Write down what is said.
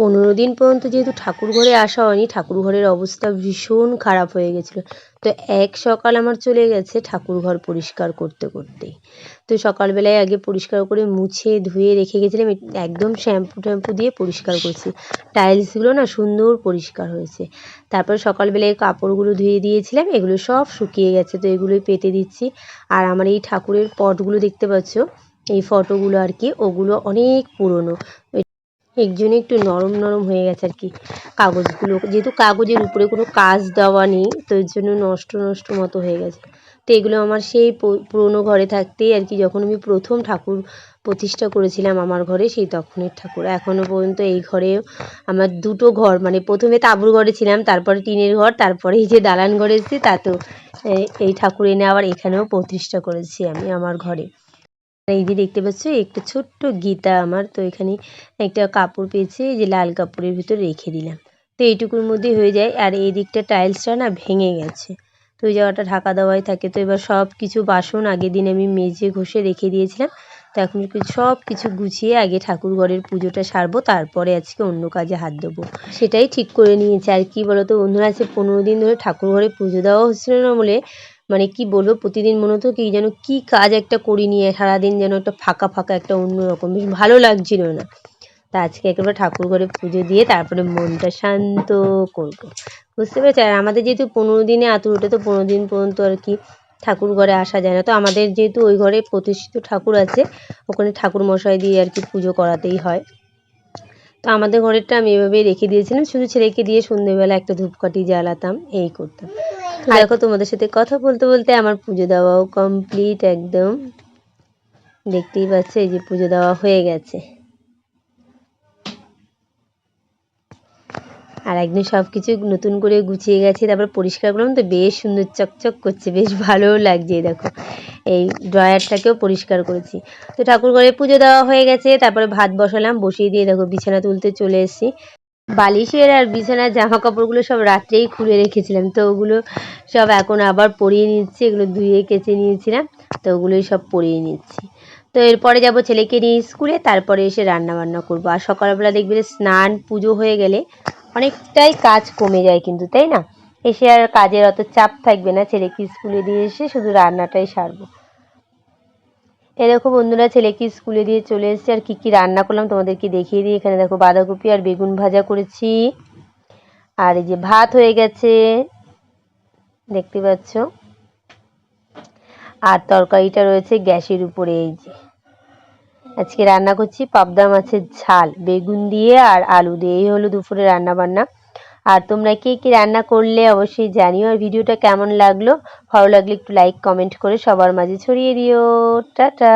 পনেরো দিন পর্যন্ত যেহেতু ঠাকুর ঘরে আসা হয়নি ঠাকুর ঘরের অবস্থা ভীষণ খারাপ হয়ে গেছিল। তো এক সকাল আমার চলে গেছে ঠাকুর ঘর পরিষ্কার করতে করতেই। তো সকালবেলায় আগে পরিষ্কার করে মুছে, ধুয়ে রেখে গেছিলাম, একদম শ্যাম্পু ট্যাম্পু দিয়ে পরিষ্কার করছি। টাইলসগুলো না সুন্দর পরিষ্কার হয়েছে। তারপর সকালবেলায় কাপড়গুলো ধুয়ে দিয়েছিলাম, এগুলো সব শুকিয়ে গেছে, তো এগুলোই পেতে দিচ্ছি। আর আমার এই ঠাকুরের পটগুলো দেখতে পাচ্ছ, এই ফটোগুলো আর কি, ওগুলো অনেক পুরনো। এর জন্য একটু নরম নরম হয়ে গেছে আর কি কাগজগুলো। যেহেতু কাগজের উপরে কোনো কাজ দেওয়া নেই, তো এর জন্য নষ্ট নষ্ট মতো হয়ে গেছে। তো এগুলো আমার সেই পুরনো ঘরে থাকতেই আর কি যখন আমি প্রথম ঠাকুর প্রতিষ্ঠা করেছিলাম আমার ঘরে, সেই তখনের ঠাকুর। এখনও পর্যন্ত এই ঘরেও আমার দুটো ঘর মানে প্রথমে তাঁবুর ঘরে ছিলাম, তারপরে টিনের ঘর, তারপরে এই যে দালান ঘরে এসেছি, তা তো এই ঠাকুর এনে আবার এখানেও প্রতিষ্ঠা করেছি আমি আমার ঘরে। এই যে দেখতে পাচ্ছ, একটা ছোট্ট গীতা আমার। তো এখানে একটা কাপড় পেয়েছে, এই যে লাল কাপড়ের ভিতর রেখে দিলাম। তো এইটুকুর মধ্যে হয়ে যায়। আর এই দিকটা টাইলসটা না ভেঙে গেছে। তো ওই জায়গাটা ঢাকা দেওয়াই থাকে। তো এবার সব কিছু বাসন আগের দিন আমি মেজে ঘষে রেখে দিয়েছিলাম। তো এখন সব কিছু গুছিয়ে আগে ঠাকুর ঘরের পুজোটা সারবো, তারপরে আজকে অন্য কাজে হাত দেবো। সেটাই ঠিক করে নিয়েছে। আর কি বলতো বন্ধুরা আছে পনেরো দিন ধরে ঠাকুর ঘরে পুজো দেওয়া হচ্ছিল না বলে মানে কি বলব, প্রতিদিন মনে হতো কি যেন কি কাজ একটা করি নিয়ে, সারাদিন যেন একটা ফাঁকা ফাঁকা একটা অন্যরকম। বেশ ভালো লাগছিল না। তা আজকে একেবারে ঠাকুর ঘরে পুজো দিয়ে তারপরে মনটা শান্ত করব। বুঝতে পেরেছি আর আমাদের যেহেতু পনেরো দিনে আতুর ওঠে তো পনেরো দিন পর্যন্ত আর কি ঠাকুর ঘরে আসা যায় না। তো আমাদের যেহেতু ওই ঘরে প্রতিষ্ঠিত ঠাকুর আছে, ওখানে ঠাকুর মশাই দিয়ে আর কি পুজো করাতেই হয়। তো আমাদের ঘরেরটা আমি এভাবেই রেখে দিয়েছিলাম। শুধু ছেলেকে দিয়ে সন্ধ্যেবেলা একটা ধূপকাঠি জ্বালাতাম, এই করতাম। দেখো তোমাদের সাথে কথা বলতে বলতে আমার পুজো দেওয়াও কমপ্লিট একদম। দেখতেই পাচ্ছ এই যে পুজো দেওয়া হয়ে গেছে। আর একদিন সব কিছু নতুন করে গুছিয়ে গেছে তারপর পরিষ্কার করলাম তো বেশ সুন্দর চকচক করছে বেশ ভালোও লাগছে দেখো। এই ড্রয়ারটাকেও পরিষ্কার করেছি। তো ঠাকুর ঘরে পুজো দেওয়া হয়ে গেছে তারপরে ভাত বসালাম বসিয়ে দিয়ে দেখো বিছানা তুলতে চলে এসেছি। বালিশের আর বিছানার জামা কাপড়গুলো সব রাত্রেই খুলে রেখেছিলাম। তো ওগুলো সব এখন আবার পরিয়ে নিচ্ছি, এগুলো ধুয়ে কেচে নিয়েছিলাম, তো ওগুলোই সব পরিয়ে নিচ্ছি। তো এরপরে যাব ছেলেকে নিয়ে স্কুলে, তারপরে এসে রান্না বান্না করব। আর সকালবেলা দেখবে স্নান, পুজো হয়ে গেলে অনেকটাই কাজ কমে যায় কিন্তু, তাই না? এসে আর কাজের অত চাপ থাকবে না, ছেলেকে স্কুলে দিয়ে এসে শুধু রান্নাটাই সারবো। এরকম বন্ধুরা, ছেলেকে স্কুলে দিয়ে চলে এসেছে। আর কী কী রান্না করলাম তোমাদেরকে দেখিয়ে দিই। এখানে দেখো বাঁধাকপি আর বেগুন ভাজা করেছি। আর এই যে ভাত হয়ে গেছে, দেখতে পাচ্ছ? আর তরকারিটা রয়েছে গ্যাসের উপরে, এই যে। আজকে রান্না করছি পাবদা মাছের ঝাল, বেগুন দিয়ে আর আলু দিয়ে। এই হলো দুপুরে রান্না বান্না আর তোমরা কে কী রান্না করলে অবশ্যই জানিও। আর ভিডিওটা কেমন লাগল? ভালো লাগলে একটু লাইক কমেন্ট করে সবার মাঝে ছড়িয়ে দিও। টাটা!